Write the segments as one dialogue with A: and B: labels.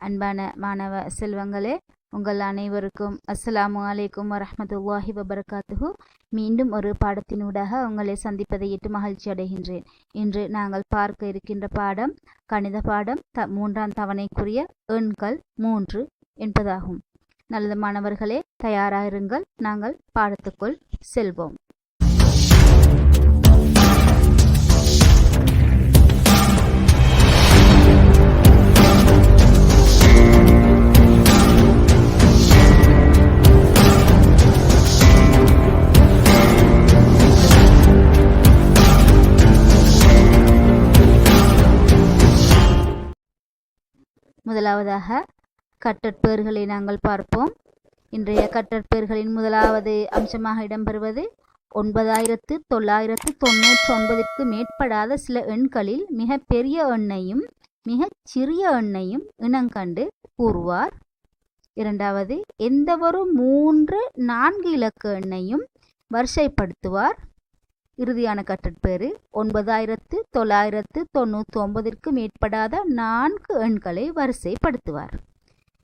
A: அன்பான மாணவ செல்வங்களே உங்கள் அனைவருக்கும் அஸ்ஸலாமு அலைக்கும் வரமத்துல்லாஹி வபரகாத்துஹு. மீண்டும் ஒரு பாடத்தினூடாக உங்களை சந்திப்பதை எட்டு மகிழ்ச்சி அடைகின்றேன். இன்று நாங்கள் பார்க்க இருக்கின்ற பாடம் கணித பாடம் த மூன்றாம் தவணைக்குரிய எண்கள் மூன்று என்பதாகும். நல்லது மாணவர்களே தயாராயிருங்கள் நாங்கள் பாடத்துக்குள் செல்வோம். முதலாவதாக கட்டற்பேர்களை நாங்கள் பார்ப்போம். இன்றைய கட்டற்பேர்களின் முதலாவது அம்சமாக இடம்பெறுவது ஒன்பதாயிரத்து தொள்ளாயிரத்து தொண்ணூற்றி ஒன்பதிற்கு மேற்படாத சில எண்களில் மிக பெரிய எண்ணையும் மிகச் சிறிய எண்ணையும் இனங்கண்டு கூறுவார். இரண்டாவது எந்தவொரு மூன்று நான்கு இலக்க எண்ணையும் வரிசைப்படுத்துவார். இறுதியான கட்டற்பேறு ஒன்பதாயிரத்து தொள்ளாயிரத்து தொண்ணூற்றி ஒன்பதிற்கு மேற்படாத நான்கு எண்களை வரிசைப்படுத்துவார்.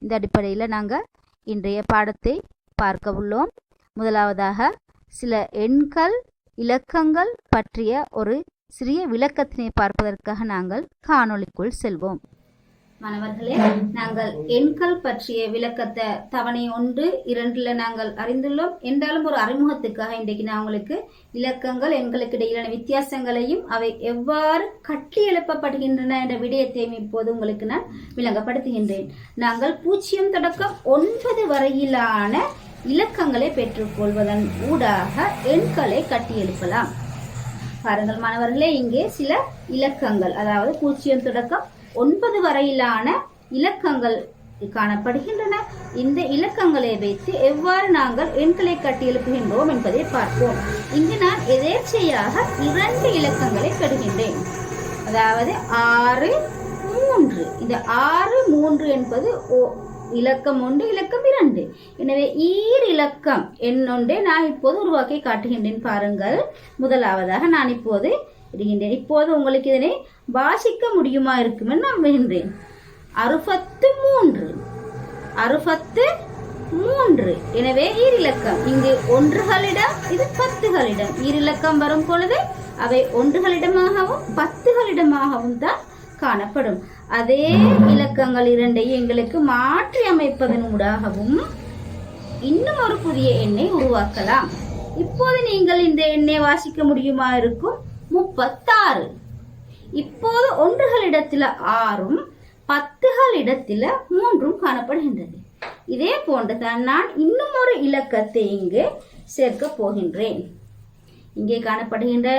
A: இந்த அடிப்படையில் நாங்கள் இன்றைய பாடத்தை பார்க்க உள்ளோம். முதலாவதாக சில எண்கள் இலக்கங்கள் பற்றிய ஒரு சிறிய விளக்கத்தினை பார்ப்பதற்காக நாங்கள் காணொளிக்குள் செல்வோம். மாணவர்களே நாங்கள் எண்கள் பற்றிய விளக்கத்தை தவணை ஒன்று இரண்டுல நாங்கள் அறிந்துள்ளோம். என்றாலும் ஒரு அறிமுகத்துக்காக இன்றைக்கு நான் உங்களுக்கு இலக்கங்கள் எண்களுக்கு இடையிலான வித்தியாசங்களையும் அவை எவ்வாறு கட்டி எழுப்பப்படுகின்றன என்ற விடயத்தையும் இப்போது உங்களுக்கு நான் விளங்கப்படுத்துகின்றேன். நாங்கள் பூஜ்ஜியம் தொடக்கம் ஒன்பது வரையிலான இலக்கங்களை பெற்றுக்கொள்வதன் ஊடாக எண்களை கட்டி எழுப்பலாம். பாருங்கள் மாணவர்களே இங்கே சில இலக்கங்கள். அதாவது பூஜ்ஜியம் தொடக்கம் ஒன்பது வரையிலான இலக்கங்கள் காணப்படுகின்றன. இந்த இலக்கங்களை வைத்து எவ்வாறு நாங்கள் எண்களை கட்டியெழுப்புகின்றோம் என்பதை பார்ப்போம். இங்கு நான் எதேச்சையாக இரண்டு இலக்கங்களை பெறுகின்றேன் அதாவது ஆறு மூன்று. இந்த ஆறு மூன்று என்பது இலக்கம் ஒன்று இலக்கம் இரண்டு. எனவே ஈர் இலக்கம் என்னொன்றே நான் இப்போது உருவாக்கி காட்டுகின்றேன் பாருங்கள். முதலாவதாக நான் இப்போது இருக்கின்றேன் இப்போது உங்களுக்கு இதனை வாசிக்க முடியுமா இருக்கும் நம்புகின்றேன் அறுபத்து மூன்று. அறுபத்து மூன்று. எனவே ஈரிலக்கம். இங்கு ஒன்றுகளிடம் இது பத்துகளிடம். ஈரிலக்கம் வரும் பொழுது அவை ஒன்றுகளிடமாகவும் பத்துகளிடமாகவும் தான் காணப்படும். அதே இலக்கங்கள் இரண்டையும் எங்களுக்கு மாற்றி அமைப்பதன் ஊடாகவும் இன்னும் ஒரு புதிய எண்ணை உருவாக்கலாம். இப்போது நீங்கள் இந்த எண்ணை வாசிக்க முடியுமா இருக்கும்? முப்பத்தாறு. இப்போது ஒன்றுகளிடத்தில் ஆறும் பத்துகளிடத்தில் மூன்றும் காணப்படுகின்றது. இதே போன்றுதான் நான் இன்னும் ஒரு இலக்கத்தை இங்கு சேர்க்க போகின்றேன். இங்கே காணப்படுகின்ற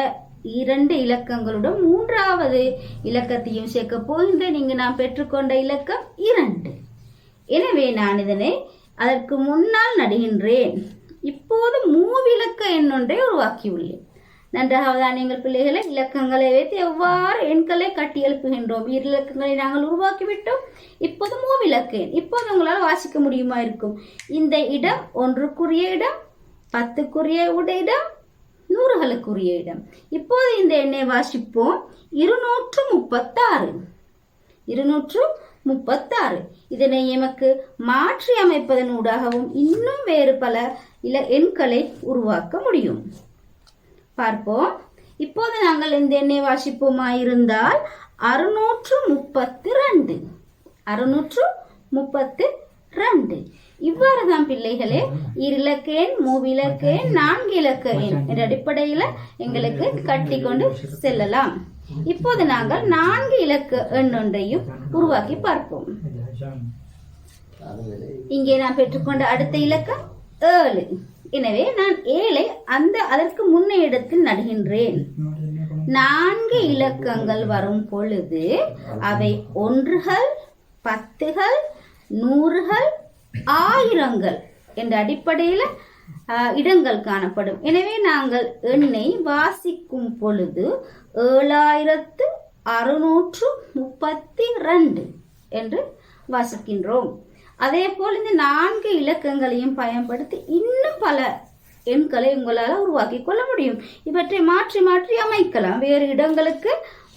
A: இரண்டு இலக்கங்களுடன் மூன்றாவது இலக்கத்தையும் சேர்க்க போகின்றேன். இங்கு நான் பெற்றுக்கொண்ட இலக்கம் இரண்டு. எனவே நான் இதனை அதற்கு முன்னால் நடுகின்றேன். இப்போது மூவிலக்க எண்ணொன்றை உருவாக்கியுள்ளேன். நன்றாக நீங்கள் பிள்ளைகளை? இலக்கங்களை வைத்து எவ்வாறு எண்களை கட்டி எழுப்புகின்றோம்? இரு இலக்கங்களை நாங்கள் உருவாக்கிவிட்டோம். இப்போது மூவிலக்கு எண் இப்போது உங்களால் வாசிக்க முடியுமா இருக்கும்? இந்த இடம் ஒன்றுக்குரிய இடம் பத்துக்குரிய இடம் நூறுகளுக்குரிய இடம். இப்போது இந்த எண்ணை வாசிப்போம். இருநூற்று முப்பத்தாறு இருநூற்று முப்பத்தாறு இதனை எமக்கு மாற்றி அமைப்பதன் ஊடாகவும் இன்னும் வேறு பல இல எண்களை உருவாக்க முடியும். பார்ப்போம். இப்போது நாங்கள் இந்த எண்ணை வாசிப்போமா இருந்தால் அறுநூற்று முப்பத்து ரெண்டு அறுநூற்று முப்பத்து ரெண்டு இவ்வாறு தான் பிள்ளைகளே இலக்க மூவிலக்கேன் நான்கு இலக்க எண் என்ற அடிப்படையில் எங்களுக்கு கட்டி கொண்டு செல்லலாம். இப்போது நாங்கள் நான்கு இலக்க எண் ஒன்றையும் உருவாக்கி பார்ப்போம். இங்கே நான் பெற்றுக்கொண்ட அடுத்த இலக்கம் ஏழு. எனவே நான் ஏழை அந்த அதற்கு முன்ன இடத்தில் நடுகின்றேன். நான்கு இலக்கங்கள் வரும் பொழுது அவை ஒன்றுகள் பத்துகள் நூறுகள் ஆயிரங்கள் என்ற அடிப்படையில் இடங்கள் காணப்படும். எனவே நாங்கள் எண்ணை வாசிக்கும் பொழுது ஏழாயிரத்து அறுநூற்று முப்பத்தி ரெண்டு என்று வாசிக்கின்றோம். அதே போல் இந்த நான்கு இலக்கங்களையும் பயன்படுத்தி இன்னும் பல எண்களை உங்களால் உருவாக்கி கொள்ள முடியும். இவற்றை மாற்றி மாற்றி அமைக்கலாம். வேறு இடங்களுக்கு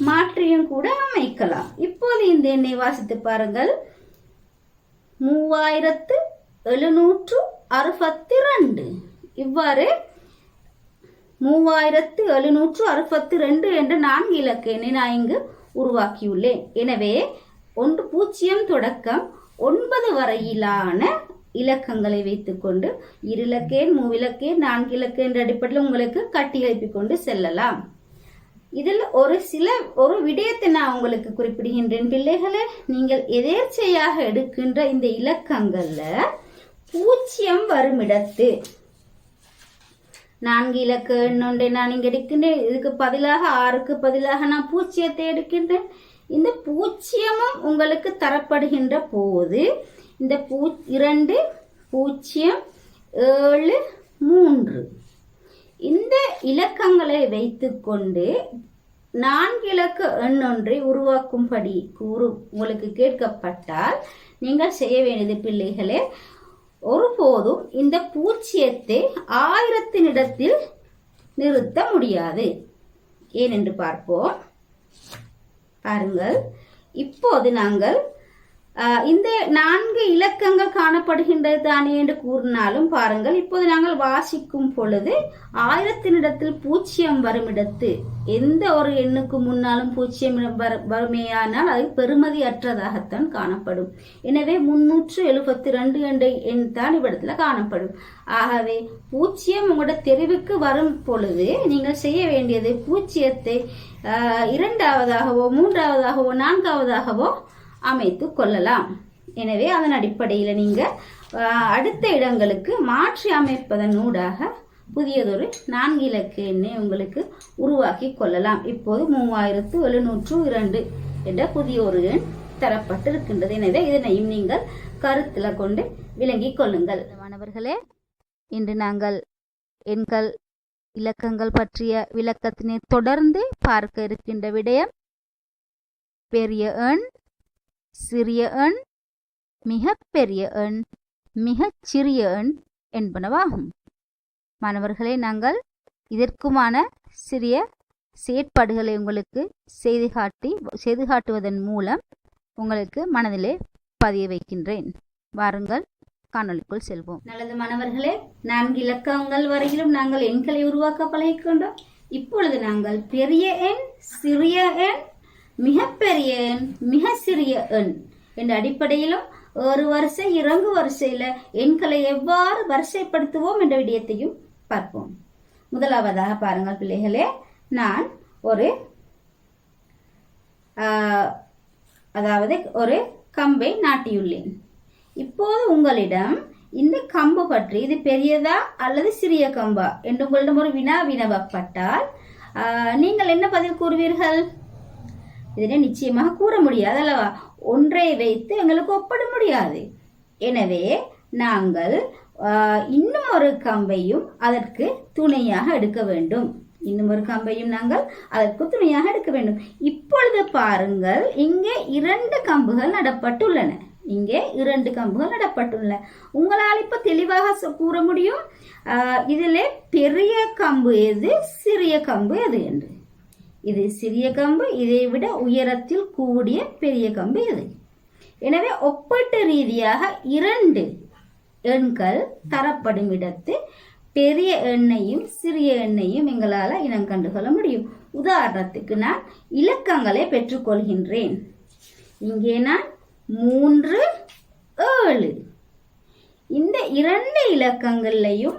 A: மாற்றியும் கூட அமைக்கலாம். இப்போது இந்த எண்ணை வாசித்து பாருங்கள். மூவாயிரத்து எழுநூற்று அறுபத்தி ரெண்டு இவ்வாறு மூவாயிரத்து எழுநூற்று அறுபத்தி ரெண்டு என்ற நான்கு இலக்க எண்ணை நான் இங்கு உருவாக்கியுள்ளேன். எனவே ஒன்று பூஜ்ஜியம் தொடக்கம் ஒன்பது வரையிலான இலக்கங்களை வைத்துக்கொண்டு இருலக்கேன் மூவிலக்கேன் நான்கு இலக்கேன் என்ற அடிப்படையில் உங்களுக்கு கட்டி கொண்டு செல்லலாம். இதில் ஒரு சில ஒரு விடயத்தை நான் உங்களுக்கு குறிப்பிடுகின்றேன். பிள்ளைகளே நீங்கள் எதேர்ச்சையாக எடுக்கின்ற இந்த இலக்கங்கள்ல பூஜ்ஜியம் வருமிடத்து நான்கு இலக்க எண்ணொன்றை நான் இங்க எடுக்கின்றேன். இதுக்கு பதிலாக ஆறுக்கு பதிலாக நான் பூஜ்ஜியத்தை எடுக்கின்றேன். இந்த பூஜ்ஜியமும் உங்களுக்கு தரப்படுகின்ற போது இந்த பூ இரண்டு பூஜ்ஜியம் ஏழு மூன்று. இந்த இலக்கங்களை வைத்துக்கொண்டு நான்கு இலக்க எண் ஒன்றை உருவாக்கும்படி கூறு உங்களுக்கு கேட்கப்பட்டால் நீங்கள் செய்ய வேண்டியது பிள்ளைகளே ஒருபோதும் இந்த பூச்சியத்தை ஆயிரத்தின் இடத்தில் நிறுத்த முடியாது. ஏனென்று பார்ப்போம். பாருங்கள். இப்போது நாங்கள் இந்த நான்கு இலக்கங்கள் காணப்படுகின்றது தானே என்று கூறினாலும் பாருங்கள் இப்போது நாங்கள் வாசிக்கும் பொழுது ஆயிரத்தினிடத்தில் பூஜ்ஜியம் வரும் இடத்து எந்த ஒரு எண்ணுக்கு முன்னாலும் பூஜ்ஜியம் வரு- வருமேயானால் அது பெறுமதி அற்றதாகத்தான் காணப்படும். எனவே முன்னூற்று எழுபத்தி ரெண்டு என்ற எண் தான் இவ்விடத்துல காணப்படும். ஆகவே பூஜ்ஜியம் உங்களோட தெரிவுக்கு வரும் பொழுது நீங்கள் செய்ய வேண்டியது பூஜ்ஜியத்தை இரண்டாவதாகவோ மூன்றாவதாகவோ நான்காவதாகவோ அமைத்து கொள்ளலாம். எனவே அதன் அடிப்படையில் நீங்கள் அடுத்த இடங்களுக்கு மாற்றி அமைப்பதன் ஊடாக புதியதொரு நான்கு இலக்க எண்ணை உங்களுக்கு உருவாக்கி கொள்ளலாம். இப்போது மூவாயிரத்து எழுநூற்று இரண்டு என்ற புதிய ஒரு எண் தரப்பட்டிருக்கின்றது. எனவே இதனையும் நீங்கள் கருத்தில் கொண்டு விளங்கிக் கொள்ளுங்கள். மாணவர்களே இன்று நாங்கள் எண்கள் இலக்கங்கள் பற்றிய விளக்கத்தினை தொடர்ந்து பார்க்க இருக்கின்ற விடயம் பெரிய எண் சிறிய எண் மிக பெரிய எண் மிகச் சிறிய எண் என்பனவாகும். மாணவர்களே நாங்கள் இதற்குமான சிறிய செயற்பாடுகளை உங்களுக்கு செய்து காட்டி செய்து காட்டுவதன் மூலம் உங்களுக்கு மனதிலே பதிய வைக்கின்றேன். வாருங்கள் காணொளிக்குள் செல்வோம். நல்லது மாணவர்களே நான்கு இலக்கங்கள் வரையிலும் நாங்கள் எண்களை உருவாக்க பழகிக்கொண்டோம். இப்பொழுது நாங்கள் பெரிய எண் சிறிய எண் மிகப்பெரிய எண் மிக சிறிய எண். என்ற அடிப்படையிலும் ஒரு வரிசை இறங்கு வரிசையில எண்களை எவ்வாறு வரிசைப்படுத்துவோம் என்ற விடயத்தையும் பார்ப்போம். முதலாவதாக பாருங்கள் பிள்ளைகளே நான் ஒரு அதாவது ஒரு கம்பை நாட்டியுள்ளேன். இப்போது உங்களிடம் இந்த கம்பு பற்றி இது பெரியதா அல்லது சிறிய கம்பா? என்று உங்களிடம் ஒரு வினா வினவப்பட்டால் நீங்கள் என்ன பதில் கூறுவீர்கள்? இதனை நிச்சயமாக கூற முடியாது அல்லவா? ஒன்றை வைத்து எங்களுக்கு ஒப்பிட முடியாது. எனவே நாங்கள் இன்னும் ஒரு கம்பையும் அதற்கு துணையாக எடுக்க வேண்டும். இன்னும் ஒரு கம்பையும் நாங்கள் அதற்கு துணையாக எடுக்க வேண்டும். இப்பொழுது பாருங்கள் இங்கே இரண்டு கம்புகள் நடப்பட்டுள்ளன. இங்கே இரண்டு கம்புகள் நடப்பட்டுள்ளன. உங்களால் இப்ப தெளிவாக கூற முடியும்? இதில் இதிலே பெரிய கம்பு எது சிறிய கம்பு எது என்று. இது சிறிய கம்பு இதை விட உயரத்தில் கூடிய பெரிய கம்பு இது. எனவே ஒப்பீட்டு ரீதியாக இரண்டு எண்கள் தரப்படும் இடத்து பெரிய எண்ணையும் சிறிய எண்ணையும் எங்களால் இனம் கண்டுகொள்ள முடியும். உதாரணத்துக்கு நான் இலக்கங்களை பெற்றுக்கொள்கின்றேன். இங்கே நான் மூன்று ஏழு. இந்த இரண்டு இலக்கங்கள்லையும்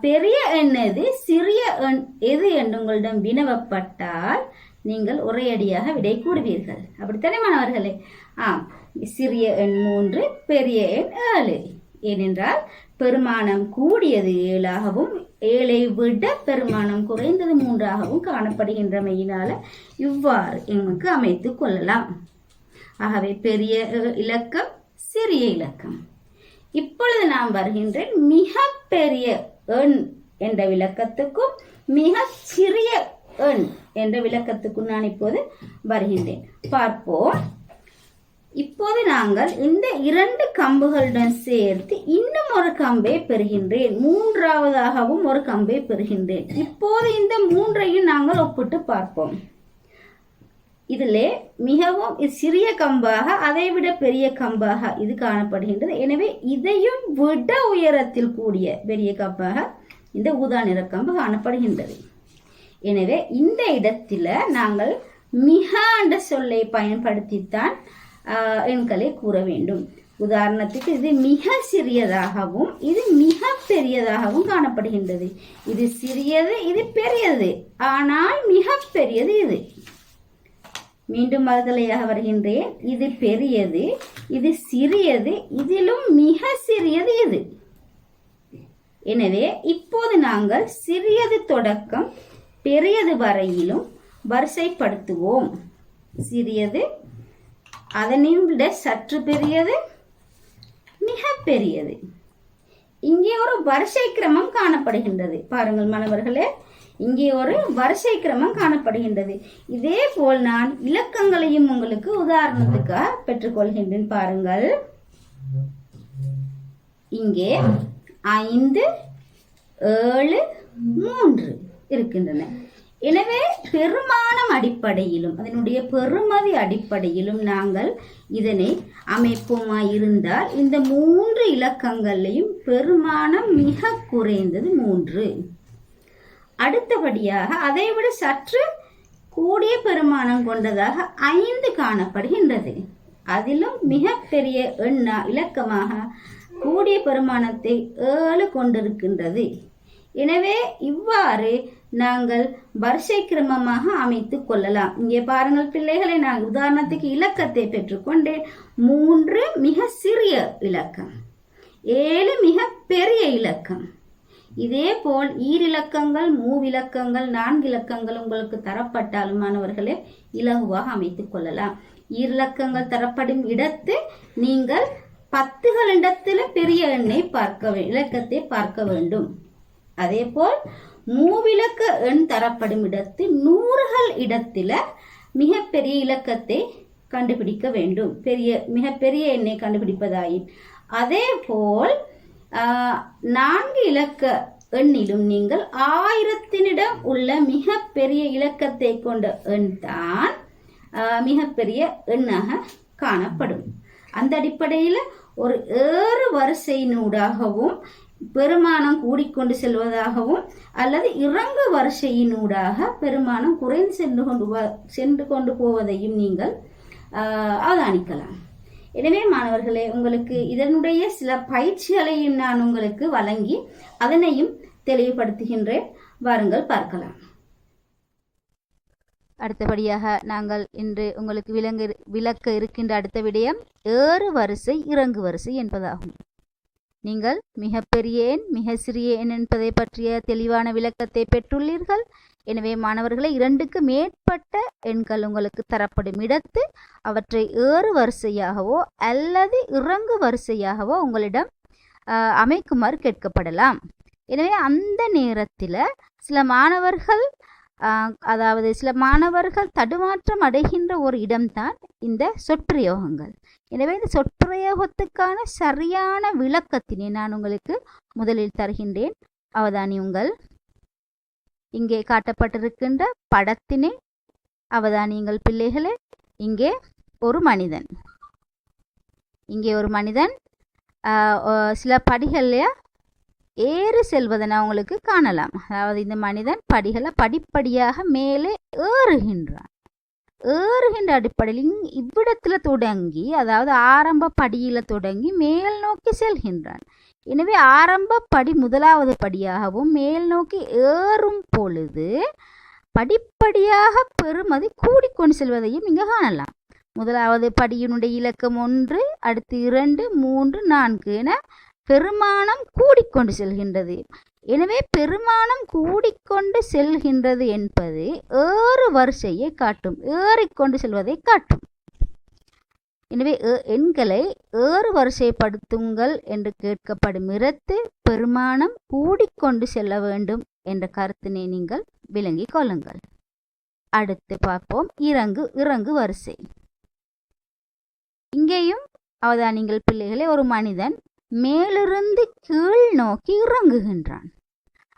A: பெரிய எண் எது சிறிய எண் எது என்று உங்களிடம் வினவப்பட்டால் நீங்கள் ஒரேயடியாக விடை கூறுவீர்கள். அப்படித்தானே மாணவர்களே? ஆம் சிறிய எண் மூன்று பெரிய எண் ஏழு. ஏனென்றால் பெருமானம் கூடியது ஏழாகவும் ஏழை விட பெருமானம் குறைந்தது மூன்றாகவும் காணப்படுகின்றமையினால இவ்வாறு எமக்கு அமைத்துக் கொள்ளலாம். ஆகவே பெரிய இலக்கம் சிறிய இலக்கம். இப்பொழுது நாம் வருகின்றேன் மிக பெரிய எண் என்ற விளக்கத்துக்கும் மிக சிறிய எண் என்ற விளக்கத்துக்கும் நான் இப்போது வருகின்றேன். பார்ப்போம். இப்போது நாங்கள் இந்த இரண்டு கம்புகளுடன் சேர்த்து இன்னும் ஒரு கம்பை பெறுகின்றேன். மூன்றாவதாகவும் ஒரு கம்பை பெறுகின்றேன். இப்போது இந்த மூன்றையும் நாங்கள் ஒப்பிட்டு பார்ப்போம். இதில் மிகவும் இது சிறிய கம்பாக அதை விட பெரிய கம்பாக இது காணப்படுகின்றது. எனவே இதையும் விட உயரத்தில் கூடிய பெரிய கம்பாக இந்த ஊதா நிற கம்பு காணப்படுகின்றது. எனவே இந்த இடத்தில் நாங்கள் மிக என்ற சொல்லை பயன்படுத்தித்தான் எண்களை கூற வேண்டும். உதாரணத்துக்கு இது மிக சிறியதாகவும் இது மிக பெரியதாகவும் காணப்படுகின்றது. இது சிறியது இது பெரியது. ஆனால் மிக பெரியது இது. மீண்டும் மறுதலையாக வருகின்றேன். இது பெரியது இது சிறியது இதிலும் மிக சிறியது இது. எனவே இப்போது நாங்கள் சிறியது தொடக்கம் பெரியது வரையிலும் வரிசைப்படுத்துவோம். சிறியது அதனையும் விட சற்று பெரியது மிக பெரியது. இங்கே ஒரு வரிசை கிரமம் காணப்படுகின்றது. பாருங்கள் மாணவர்களே இங்கே ஒரு வரிசை கிரமம் காணப்படுகின்றது. இதே போல் நான் இலக்கங்களையும் உங்களுக்கு உதாரணத்துக்காக பெற்றுக்கொள்கின்றேன். பாருங்கள். இங்கே ஐந்து ஏழு மூன்று இருக்கின்றன. எனவே பெருமானம் அடிப்படையிலும் அதனுடைய பெறுமதி அடிப்படையிலும் நாங்கள் இதனை அமைப்போமாய் இருந்தால் இந்த மூன்று இலக்கங்களையும் பெருமானம் மிக குறைந்தது மூன்று. அடுத்தபடியாக அதைவிட சற்று கூடிய பெருமானம் கொண்டதாக ஐந்து காணப்படுகின்றது. அதிலும் மிகப்பெரிய எண்ணா இலக்கமாக கூடிய பெருமானத்தை ஏழு கொண்டிருக்கின்றது. எனவே இவ்வாறு நாங்கள் வரிசை கிரமமாக அமைத்து கொள்ளலாம். இங்கே பாருங்கள் பிள்ளைகளை நான் உதாரணத்துக்கு இலக்கத்தை பெற்றுக்கொண்டேன். மூன்று மிக சிறிய இலக்கம் ஏழு மிக பெரிய இலக்கம். இதே போல் ஈரிலக்கங்கள் மூவிலக்கங்கள் நான்கு இலக்கங்கள் உங்களுக்கு தரப்பட்டாலும் மாணவர்களே இலகுவாக அமைத்துக் கொள்ளலாம். ஈரிலக்கங்கள் தரப்படும் இடத்து நீங்கள் பத்துகளிடத்துல பெரிய எண்ணை பார்க்க வே- இலக்கத்தை பார்க்க வேண்டும். அதே போல் மூவிலக்க எண் தரப்படும் இடத்து நூறுகள் இடத்துல மிகப்பெரிய இலக்கத்தை கண்டுபிடிக்க வேண்டும். பெரிய மிகப்பெரிய எண்ணை கண்டுபிடிப்பதாயின். அதே போல் நான்கு இலக்க எண்ணிலும் நீங்கள் ஆயிரத்தினிடம் உள்ள மிகப்பெரிய இலக்கத்தை கொண்ட எண் தான் மிகப்பெரிய எண்ணாக காணப்படும். அந்த அடிப்படையில் ஒரு ஏறு வரிசையினூடாகவும் பெருமானம் கூடிக்கொண்டு செல்வதாகவும் அல்லது இறங்கு வரிசையினூடாக பெருமானம் குறைந்து சென்று கொண்டு வ- சென்று கொண்டு போவதையும் நீங்கள் அவதானிக்கலாம். எனவே மாணவர்களே உங்களுக்கு இதனுடைய சில பயிற்சிகளையும் நான் உங்களுக்கு வழங்கி அதனையும் தெளிவுபடுத்துகின்றேன். வாருங்கள் பார்க்கலாம்.
B: அடுத்தபடியாக நாங்கள் இன்று உங்களுக்கு விலங்கு விளக்க இருக்கின்ற அடுத்த விடயம் ஏறு வரிசை இறங்கு வரிசை என்பதாகும். நீங்கள் மிகப்பெரிய எண் மிக சிறிய எண் என்பதை பற்றிய தெளிவான விளக்கத்தை பெற்றுள்ளீர்கள். எனவே மாணவர்களை இரண்டுக்கு மேற்பட்ட எண்கள் உங்களுக்கு தரப்படும் இடத்து அவற்றை ஏறு வரிசையாகவோ அல்லது இறங்கு வரிசையாகவோ உங்களிடம் அமைக்குமாறு கேட்கப்படலாம். எனவே அந்த நேரத்தில் சில மாணவர்கள் அதாவது சில மாணவர்கள் தடுமாற்றம் அடைகின்ற ஒரு இடம்தான் இந்த சொற்பிரயோகங்கள். எனவே இந்த சொற்பிரயோகத்துக்கான சரியான விளக்கத்தினை நான் உங்களுக்கு முதலில் தருகின்றேன். அவதானியுங்கள் இங்கே காட்டப்பட்டிருக்கின்ற படத்தினை அவதானியுங்கள் பிள்ளைகளே. இங்கே ஒரு மனிதன். இங்கே ஒரு மனிதன் சில படிகள்லையா ஏறி செல்வதை நான் உங்களுக்கு காணலாம். அதாவது இந்த மனிதன் படிகளை படிப்படியாக மேலே ஏறுகின்றான். ஏறுகின்ற அடிப்படையில் இங் தொடங்கி அதாவது ஆரம்ப படியில் தொடங்கி மேல் நோக்கி செல்கின்றான். எனவே ஆரம்ப படி முதலாவது படியாகவும் மேல் நோக்கி ஏறும் பொழுது படிப்படியாக பெறுமதி கூடிக்கொண்டு செல்வதையும் இங்கே காணலாம். முதலாவது படியினுடைய இலக்கம் ஒன்று அடுத்து இரண்டு மூன்று நான்கு என பெருமானம் கூடிக்கொண்டு செல்கின்றது. எனவே பெருமானம் கூடிக்கொண்டு செல்கின்றது என்பது ஏறு வரிசையை காட்டும் ஏறிக்கொண்டு செல்வதை காட்டும். எனவே எண்களை ஏறு வரிசைப்படுத்துங்கள் என்று கேட்கப்படும் இடத்து பெருமானம் கூடிக்கொண்டு செல்ல வேண்டும் என்ற கருத்தினை நீங்கள் விளங்கிக் கொள்ளுங்கள். அடுத்து பார்ப்போம் இறங்கு இறங்கு வரிசை. இங்கேயும் அவதானிங்கள் பிள்ளைகளை ஒரு மனிதன் மேலிருந்து கீழ் நோக்கி இறங்குகின்றான்.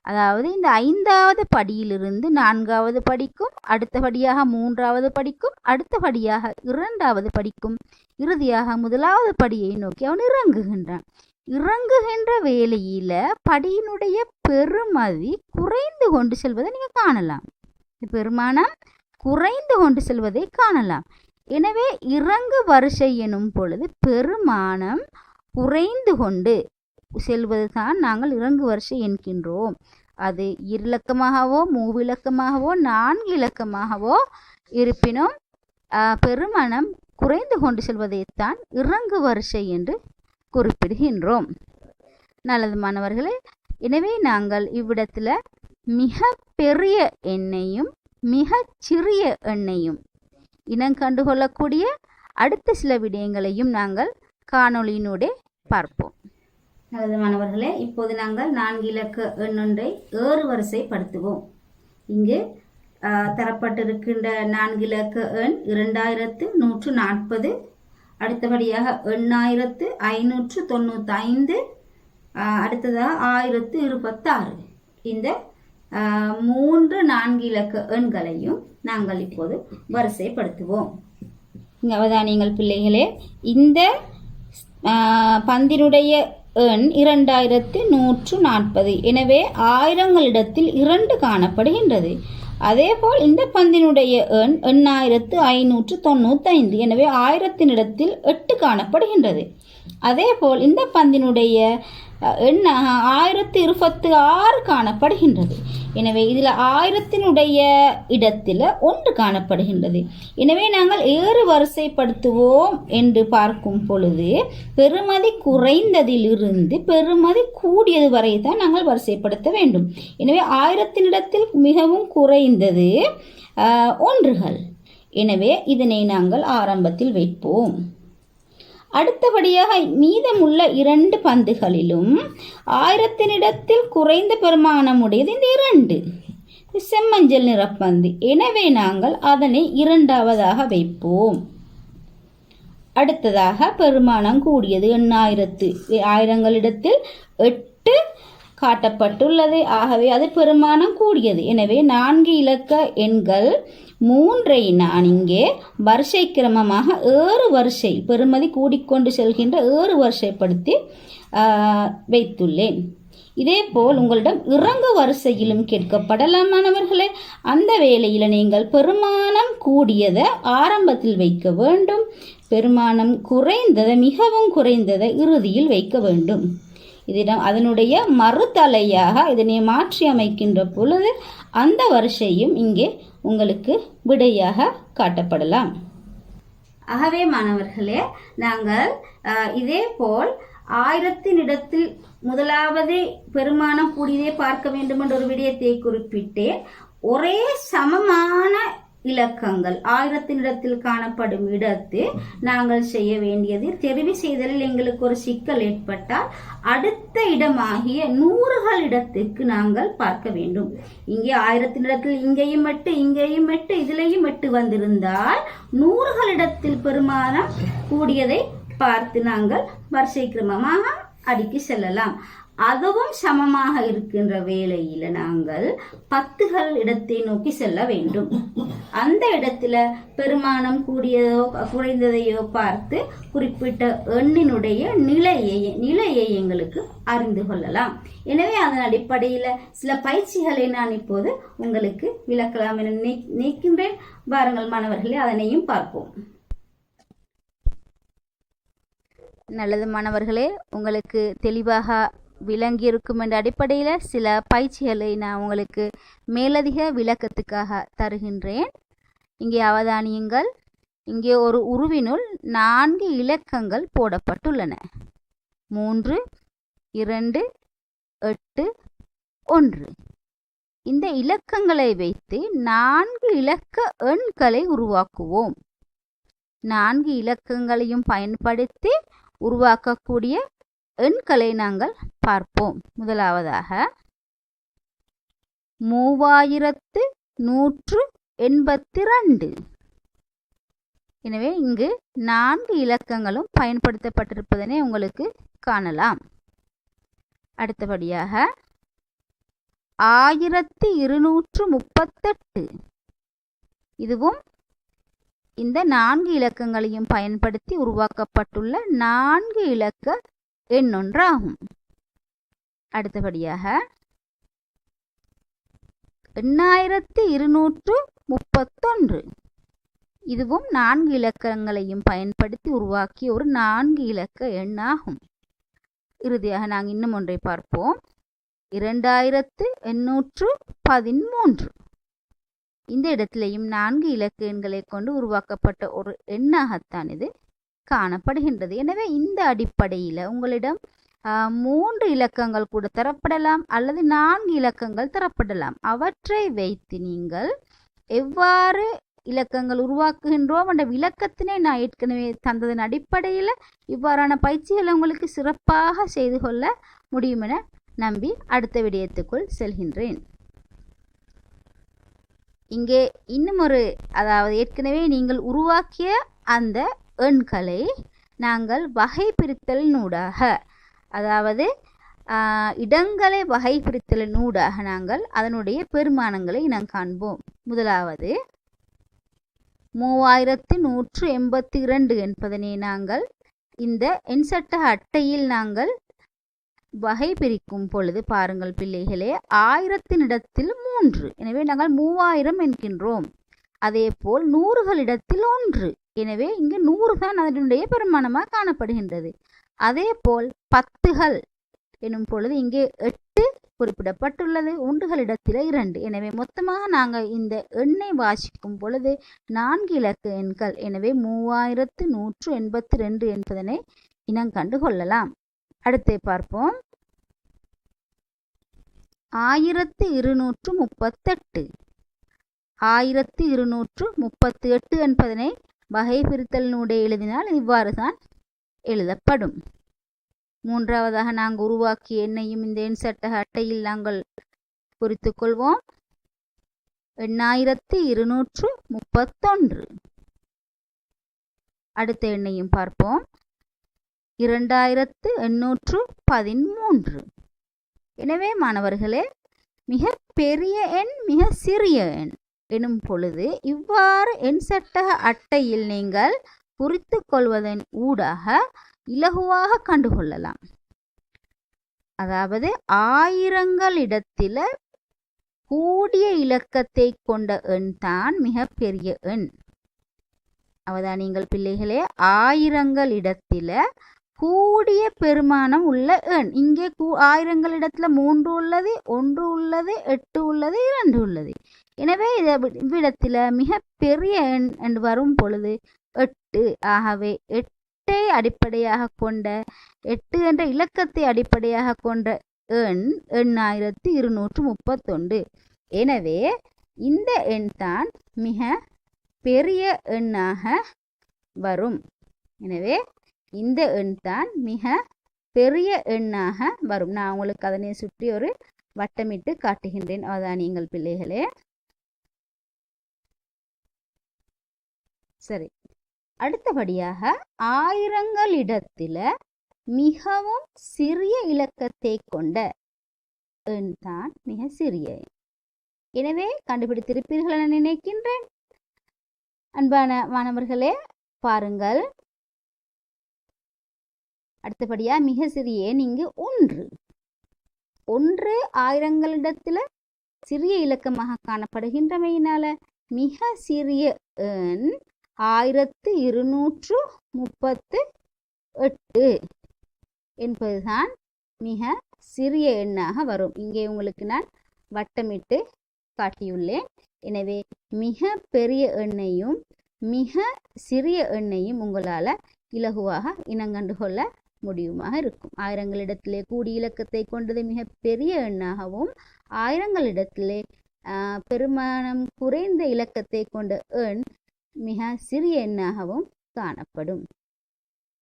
C: அதாவது இந்த ஐந்தாவது படியிலிருந்து நான்காவது படிக்கும் அடுத்தபடியாக மூன்றாவது படிக்கும் அடுத்தபடியாக இரண்டாவது படிக்கும் இறுதியாக முதலாவது படியை நோக்கி அவன் இறங்குகின்றான். இறங்குகின்ற வேலையில படியினுடைய பெருமதி குறைந்து கொண்டு செல்வதை நீங்க காணலாம். இந்த பெருமானம் குறைந்து கொண்டு செல்வதை காணலாம். எனவே இறங்கு வரிசை எனும் பொழுது பெருமானம் குறைந்து கொண்டு செல்வது தான் நாங்கள் இறங்கு வரிசை என்கின்றோம். அது இலக்கமாகவோ மூவிலக்கமாகவோ நான்கு இலக்கமாகவோ இருப்பினும் பெருமணம் பெருமனம் குறைந்து கொண்டு செல்வதைத்தான் இறங்கு வரிசை என்று குறிப்பிடுகின்றோம். நல்லது மாணவர்களே எனவே நாங்கள் இவ்விடத்தில் மிக பெரிய எண்ணையும் மிக சிறிய எண்ணையும் இனம் கண்டுகொள்ளக்கூடிய அடுத்த சில விடயங்களையும் நாங்கள் காணொளியினூடே பார்ப்போம்.
A: நல்லது மாணவர்களே இப்போது நாங்கள் நான்கு இலக்க எண்ணொன்றை ஏறு வரிசைப்படுத்துவோம் இங்கு தரப்பட்டிருக்கின்ற நான்கு இலக்க எண் இரண்டாயிரத்து நூற்று நாற்பது அடுத்தபடியாக எண்ணாயிரத்து ஐநூற்று தொண்ணூற்றி ஐந்து அடுத்ததாக ஆயிரத்து இருபத்தாறு. இந்த மூன்று நான்கு இலக்க எண்களையும் நாங்கள் இப்போது வரிசைப்படுத்துவோம். இங்கே பிள்ளைகளே இந்த பந்தினுடைய எண் இரண்டாயிரத்து நூற்று நாற்பது. எனவே ஆயிரங்களிடத்தில் இரண்டு காணப்படுகின்றது. அதேபோல் இந்த பந்தினுடைய எண் எண்ணாயிரத்து ஐநூற்று தொண்ணூத்தைந்து. எனவே ஆயிரத்தினிடத்தில் எட்டு காணப்படுகின்றது. அதேபோல் இந்த பந்தினுடைய அஹ், எண் அஹ், ஆயிரத்து இருபத்து ஆறு காணப்படுகின்றது. எனவே இதில் ஆயிரத்தினுடைய இடத்தில் ஒன்று காணப்படுகின்றது. எனவே நாங்கள் ஏறு வரிசைப்படுத்துவோம் என்று பார்க்கும் பொழுது பெறுமதி குறைந்ததிலிருந்து பெறுமதி கூடியது வரை தான் நாங்கள் வரிசைப்படுத்த வேண்டும். எனவே ஆயிரத்தினிடத்தில் மிகவும் குறைந்தது ஒன்றுகள். எனவே இதனை நாங்கள் ஆரம்பத்தில் வைப்போம். அடுத்தபடியாக மீதமுள்ள இரண்டு பந்துகளிலும் ஆயிரத்தினிடத்தில் குறைந்த பெருமானமுடையது இந்த இரண்டு. செம்மஞ்சள் நிறப்பந்து எனவே நாங்கள் அதனை இரண்டாவதாக வைப்போம். அடுத்ததாக பெருமானம் கூடியது எண்ணாயிரத்து ஆயிரங்களிடத்தில் எட்டு காட்டப்பட்டுள்ளது. ஆகவே அது பெருமானம் கூடியது. எனவே நான்கு இலக்க எண்கள் மூன்றை நான் இங்கே வரிசை கிரமமாக ஏறு வரிசை பெருமதி கூடிக்கொண்டு செல்கின்ற ஏறு வரிசைப்படுத்தி வைத்துள்ளேன். இதேபோல் உங்களிடம் இறங்கு வரிசையிலும் கேட்கப்படலாம் மாணவர்களே. அந்த வேளையில் நீங்கள் பெருமானம் கூடியதை ஆரம்பத்தில் வைக்க வேண்டும். பெருமானம் குறைந்ததை மிகவும் குறைந்ததை இறுதியில் வைக்க வேண்டும். இதிடம் அதனுடைய மறுதலையாக இதனை மாற்றி அமைக்கின்ற பொழுது அந்த வரிசையும் இங்கே உங்களுக்கு விடையாக காட்டப்படலாம். ஆகவே மாணவர்களே நாங்கள் அஹ், இதேபோல் ஆயிரத்தினிடத்தில் முதலாவது பெருமானம் கூடியதே பார்க்க வேண்டும் என்ற ஒரு விடயத்தை குறிப்பிட்டு ஒரே சமமான இலக்கங்கள். ஆயிரத்தினிடத்தில் காணப்படும் இடத்து நாங்கள் செய்ய வேண்டியது தெரிவு செய்தலில் எங்களுக்கு ஒரு சிக்கல் ஏற்பட்டால் அடுத்த இடமாகிய நூறுகள் இடத்துக்கு நாங்கள் பார்க்க வேண்டும். இங்கே ஆயிரத்தினிடத்தில் இங்கேயும் எட்டு இங்கேயும் எட்டு இதிலேயும் எட்டு வந்திருந்தால் நூறுகள் இடத்தில் பெருமானம் கூடியதை பார்த்து நாங்கள் வரிசை கிரமமாக அடுக்கி செல்லலாம். அதுவும் சமமாக இருக்கின்ற வேளையில நாங்கள் பத்துகள் இடத்தை நோக்கி செல்ல வேண்டும். அந்த இடத்துல பெருமானம் கூடியதோ குறைந்ததையோ பார்த்து குறிப்பிட்ட எண்ணினுடைய நிலையை நிலையை எங்களுக்கு அறிந்து கொள்ளலாம். எனவே அதன் அடிப்படையில் சில பயிற்சிகளை நான் இப்போது உங்களுக்கு விளக்கலாம் என நினை- நினைக்கின்றேன். வாருங்கள் மாணவர்களே அதனையும் பார்ப்போம்.
C: நல்லது மாணவர்களே உங்களுக்கு தெளிவாக விளங்கியிருக்கும் என்ற அடிப்படையில் சில பயிற்சிகளை நான் உங்களுக்கு மேலதிக விளக்கத்துக்காக தருகின்றேன். இங்கே அவதானியுங்கள். இங்கே ஒரு உருவினுள் நான்கு இலக்கங்கள் போடப்பட்டுள்ளன. மூன்று இரண்டு எட்டு ஒன்று. இந்த இலக்கங்களை வைத்து நான்கு இலக்க எண்களை உருவாக்குவோம். நான்கு இலக்கங்களையும் பயன்படுத்தி உருவாக்கக்கூடிய எண்களை நாங்கள் பார்ப்போம். முதலாவதாக மூவாயிரத்து நூற்று எண்பத்தி ரெண்டு எனவே இங்கு நான்கு இலக்கங்களும் பயன்படுத்தப்பட்டிருப்பதனை உங்களுக்கு காணலாம். அடுத்தபடியாக
A: ஆயிரத்தி இருநூற்று முப்பத்தெட்டு. இதுவும் இந்த நான்கு இலக்கங்களையும் பயன்படுத்தி உருவாக்கப்பட்டுள்ள நான்கு இலக்க எண்ணொன்றாகும் அடுத்தபடியாக எண்ணாயிரத்தி இருநூற்று முப்பத்தொன்று. இதுவும் நான்கு இலக்கங்களையும் பயன்படுத்தி உருவாக்கிய ஒரு நான்கு இலக்க எண்ணாகும். இறுதியாக நாங்கள் இன்னும் ஒன்றை பார்ப்போம். இரண்டாயிரத்து எண்ணூற்று பதிமூன்று. இந்த இடத்திலேயும் நான்கு இலக்க எண்களை கொண்டு உருவாக்கப்பட்ட ஒரு எண்ணாகத்தான் இது. காணப்படுகின்றது. எனவே இந்த அடிப்படையில் உங்களிடம் மூன்று இலக்கங்கள் கூட தரப்படலாம் அல்லது நான்கு இலக்கங்கள் தரப்படலாம். அவற்றை வைத்து நீங்கள் எவ்வாறு இலக்கங்கள் உருவாக்குகின்றோம் என்ற விளக்கத்தினை நான் ஏற்கனவே தந்ததன் அடிப்படையில் இவ்வாறான பயிற்சிகளை உங்களுக்கு சிறப்பாக செய்து கொள்ள முடியும் என நம்பி அடுத்த விடயத்துக்குள் செல்கின்றேன். இங்கே இன்னும் ஒரு அதாவது ஏற்கனவே நீங்கள் உருவாக்கிய அந்த எண்களை நாங்கள் வகை பிரித்தலினூடாக அதாவது இடங்களை வகை பிரித்தலினூடாக நாங்கள் அதனுடைய பெருமானங்களை நாம் காண்போம். முதலாவது மூவாயிரத்து நூற்று எண்பத்தி இரண்டு என்பதனை நாங்கள் இந்த எண்சட்ட அட்டையில் நாங்கள் வகை பிரிக்கும் பொழுது பாருங்கள் பிள்ளைகளே ஆயிரத்தினிடத்தில் மூன்று. எனவே நாங்கள் மூவாயிரம் என்கின்றோம். அதே போல் நூறுகளிடத்தில் ஒன்று. எனவே இங்கு நூறு தான் அதனுடைய பெருமானமாக காணப்படுகின்றது. அதே போல் பத்துகள் எனும் பொழுது இங்கே எட்டு குறிப்பிடப்பட்டுள்ளது உண்டுகளிடத்தில் இரண்டு. எனவே மொத்தமாக நாங்கள் இந்த எண்ணை வாசிக்கும் பொழுது நான்கு இலக்கு எண்கள் எனவே மூவாயிரத்து நூற்று எண்பத்தி ரெண்டு என்பதனை இனங்கண்டு கொள்ளலாம். அடுத்து பார்ப்போம். ஆயிரத்து இருநூற்று முப்பத்தெட்டு. ஆயிரத்து இருநூற்று முப்பத்தி எட்டு என்பதனை வகை பிரித்தலினூடே எழுதினால் இவ்வாறு தான் எழுதப்படும். மூன்றாவதாக நாங்கள் உருவாக்கிய எண்ணையும் இந்த எண் சட்டக அட்டையில் நாங்கள் குறித்து கொள்வோம். எண்ணாயிரத்து இருநூற்று முப்பத்தொன்று. அடுத்த எண்ணையும் பார்ப்போம். இரண்டாயிரத்து எண்ணூற்று பதிமூன்று எனவே மாணவர்களே மிக பெரிய எண் மிக சிறிய எண். எனும் பொழுது இவ்வாறு என்சட்டக அட்டையில் நீங்கள் குறித்து கொள்வதன் ஊடாக இலகுவாக கண்டுகொள்ளலாம். அதாவது ஆயிரங்களிடத்தில கூடிய இலக்கத்தை கொண்ட எண் தான் மிகப்பெரிய எண். அவதான் நீங்கள் பிள்ளைகளே ஆயிரங்கள் இடத்தில கூடிய பெருமானம் உள்ள எண். இங்கே கூ ஆயிரங்கள் இடத்துல மூன்று உள்ளது ஒன்று உள்ளது எட்டு உள்ளது இரண்டு உள்ளது. எனவே இவ்விடத்தில் மிக பெரிய எண் என்று வரும் பொழுது எட்டு. ஆகவே எட்டை அடிப்படையாக கொண்ட எட்டு என்ற இலக்கத்தை அடிப்படையாக கொண்ட எண் எண்ணாயிரத்து இருநூற்று முப்பத்தொன்று. எனவே இந்த எண் தான் மிக பெரிய எண்ணாக வரும். எனவே இந்த எண் தான் மிக பெரிய எண்ணாக வரும். நான் உங்களுக்கு அதனை சுற்றி ஒரு வட்டமிட்டு காட்டுகின்றேன். அவதானியங்கள் பிள்ளைகளே. சரி. அடுத்தபடியாக ஆயிரங்களிடத்தில மிகவும் சிறிய இலக்கத்தை கொண்ட எண் தான் மிக சிறிய. எனவே கண்டுபிடித்திருப்பீர்கள் என நினைக்கின்றேன். அன்பான மாணவர்களே பாருங்கள். அடுத்தபடியாக மிக சிறிய எண் இங்கு ஒன்று. ஒன்று ஆயிரங்களிடத்தில் சிறிய இலக்கமாக காணப்படுகின்றமையினால மிக சிறிய எண் ஆயிரத்து இருநூற்று முப்பத்து எட்டு என்பதுதான் மிக சிறிய எண்ணாக வரும். இங்கே உங்களுக்கு நான் வட்டமிட்டு காட்டியுள்ளேன். எனவே மிக பெரிய எண்ணையும் மிக சிறிய எண்ணையும் உங்களால் இலகுவாக இனங்கண்டு கொள்ள முடியுமாக இருக்கும். ஆயிரங்களிடத்திலே கூடி இலக்கத்தை கொண்டது மிக பெரிய எண்ணாகவும் ஆயிரங்களிடத்திலே ஆஹ், பெருமானம் குறைந்த இலக்கத்தை கொண்ட எண் மிக சிறிய எண்ணாகவும் காணப்படும்.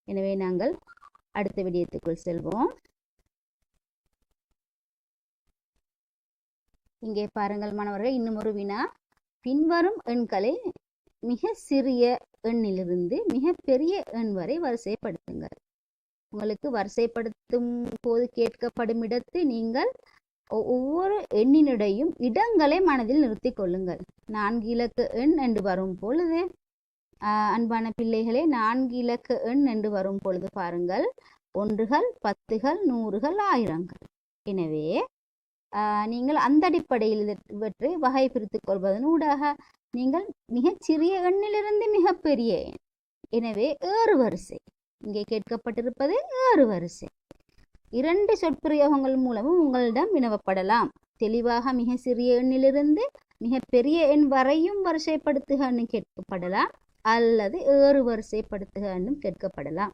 A: எனவே நாங்கள் அடுத்த விடயத்துக்குள் செல்வோம். இங்கே பாருங்கள் மாணவர்கள் இன்னும் ஒரு வினா. பின்வரும் எண்களை மிக சிறிய எண்ணிலிருந்து மிக பெரிய எண் வரை வரிசைப்படுத்துங்கள். உங்களுக்கு வரிசைப்படுத்தும் போது கேட்கப்படும் இடத்து நீங்கள் ஒவ்வொரு எண்ணினிடையும் இடங்களை மனதில் நிறுத்திக் கொள்ளுங்கள். நான்கு இலக்கு எண் என்று வரும் பொழுது அன்பான பிள்ளைகளே நான்கு இலக்கு எண் என்று வரும் பொழுது பாருங்கள். ஒன்றுகள் பத்துகள் நூறுகள் ஆயிரங்கள். எனவே நீங்கள் அந்த அடிப்படையில் இவற்றை வகை பிரித்து கொள்வதன் ஊடாக நீங்கள் மிகச் சிறிய எண்ணிலிருந்து மிகப்பெரிய எண். எனவே ஏறு வரிசை. இங்கே கேட்கப்பட்டிருப்பது ஏறு வரிசை. இரண்டு சொற்பிரயோகங்கள் மூலமும் உங்களிடம் வினவப்படலாம். தெளிவாக மிக சிறிய எண்ணிலிருந்து மிக பெரிய எண் வரையும் வரிசைப்படுத்துகன்னு கேட்கப்படலாம் அல்லது ஏறு வரிசைப்படுத்துக கேட்கப்படலாம்.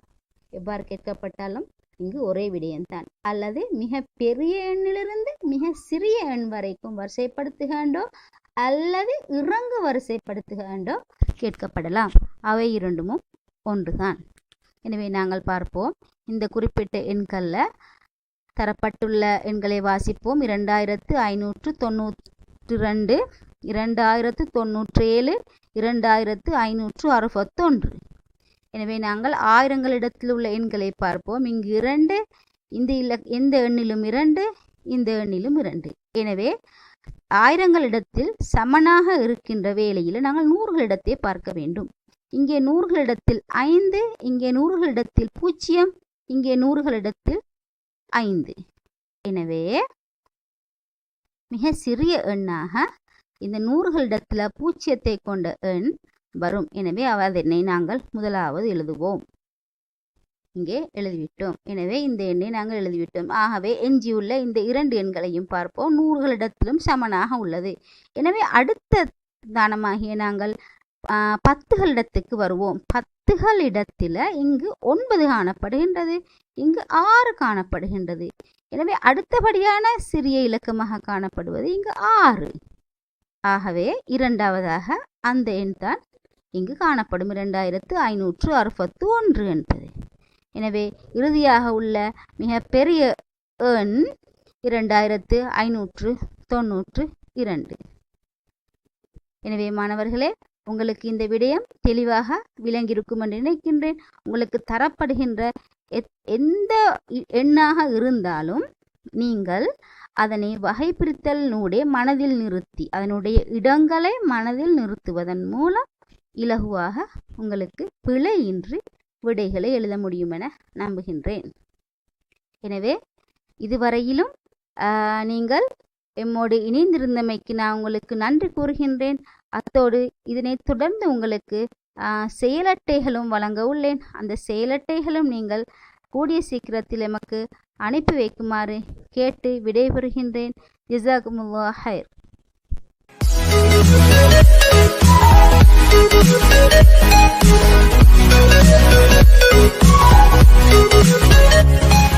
A: எவ்வாறு கேட்கப்பட்டாலும் இங்கு ஒரே விடயம்தான். அல்லது மிக பெரிய எண்ணிலிருந்து மிக சிறிய எண் வரைக்கும் வரிசைப்படுத்துகண்டோ அல்லது இறங்கு வரிசைப்படுத்துகண்டோ கேட்கப்படலாம். அவை இரண்டுமும் ஒன்றுதான். எனவே நாங்கள் பார்ப்போம். இந்த குறிப்பிட்ட எண்களில் தரப்பட்டுள்ள எண்களை வாசிப்போம். இரண்டாயிரத்து ஐநூற்று தொண்ணூற்றி ரெண்டு இரண்டாயிரத்து தொண்ணூற்றேழு இரண்டாயிரத்து ஐநூற்று அறுபத்தொன்று. எனவே நாங்கள் ஆயிரங்களிடத்தில் உள்ள எண்களை பார்ப்போம். இங்கு இரண்டு இந்த இல எந்த எண்ணிலும் இரண்டு இந்த எண்ணிலும் இரண்டு. எனவே ஆயிரங்களிடத்தில் சமனாக இருக்கின்ற வேளையில் நாங்கள் நூறுகளிடத்தை பார்க்க வேண்டும். இங்கே நூறுகளிடத்தில் ஐந்து இங்கே நூறுகளிடத்தில் பூஜ்ஜியம் இங்கே நூறுகளிடத்தில் ஐந்து. எனவே மிக சிறிய எண்ணாக இந்த நூறுகளிடத்தில் பூஜ்ஜியத்தை கொண்ட எண் வரும். எனவே அதனை நாங்கள் முதலாவது எழுதுவோம். இங்கே எழுதிவிட்டோம். எனவே இந்த எண்ணை நாங்கள் எழுதிவிட்டோம். ஆகவே எஞ்சியுள்ள இந்த இரண்டு எண்களையும் பார்ப்போம். நூறுகளிடத்திலும் சமனாக உள்ளது. எனவே அடுத்த தானமாகிய நாங்கள் பத்துகளிடத்துக்கு வருவோம். பத்துகளிடத்தில் இங்கு ஒன்பது காணப்படுகின்றது. இங்கு ஆறு காணப்படுகின்றது. எனவே அடுத்தபடியான சிறிய இலக்கமாக காணப்படுவது இங்கு ஆறு. ஆகவே இரண்டாவதாக அந்த எண் தான் இங்கு காணப்படும் இரண்டாயிரத்து ஐநூற்று அறுபத்து ஒன்று என்பது. எனவே இறுதியாக உள்ள மிக பெரிய எண் இரண்டாயிரத்து ஐநூற்று தொண்ணூற்று இரண்டு. எனவே மாணவர்களே உங்களுக்கு இந்த விடயம் தெளிவாக விளங்கியிருக்கும் என்று நினைக்கின்றேன். உங்களுக்கு தரப்படுகின்ற எத்- எந்த இ- எண்ணாக இருந்தாலும் நீங்கள் அதனை வகைபிரித்தலினூடே மனதில் நிறுத்தி அதனுடைய இடங்களை மனதில் நிறுத்துவதன் மூலம் இலகுவாக உங்களுக்கு பிழையின்றி விடைகளை எழுத முடியும் என நம்புகின்றேன். எனவே இதுவரையிலும் நீங்கள் எம்மோடு இணைந்திருந்தமைக்கு நான் உங்களுக்கு நன்றி கூறுகின்றேன். அத்தோடு இதனை தொடர்ந்து உங்களுக்கு செயலட்டைகளும் வழங்க உள்ளேன் அந்த செயலட்டைகளும் நீங்கள் கூடிய சீக்கிரத்தில் எமக்கு அனுப்பி வைக்குமாறு கேட்டு விடைபெறுகின்றேன் ஜிசாகுமுல்லா ஹைர்
D: Thank you.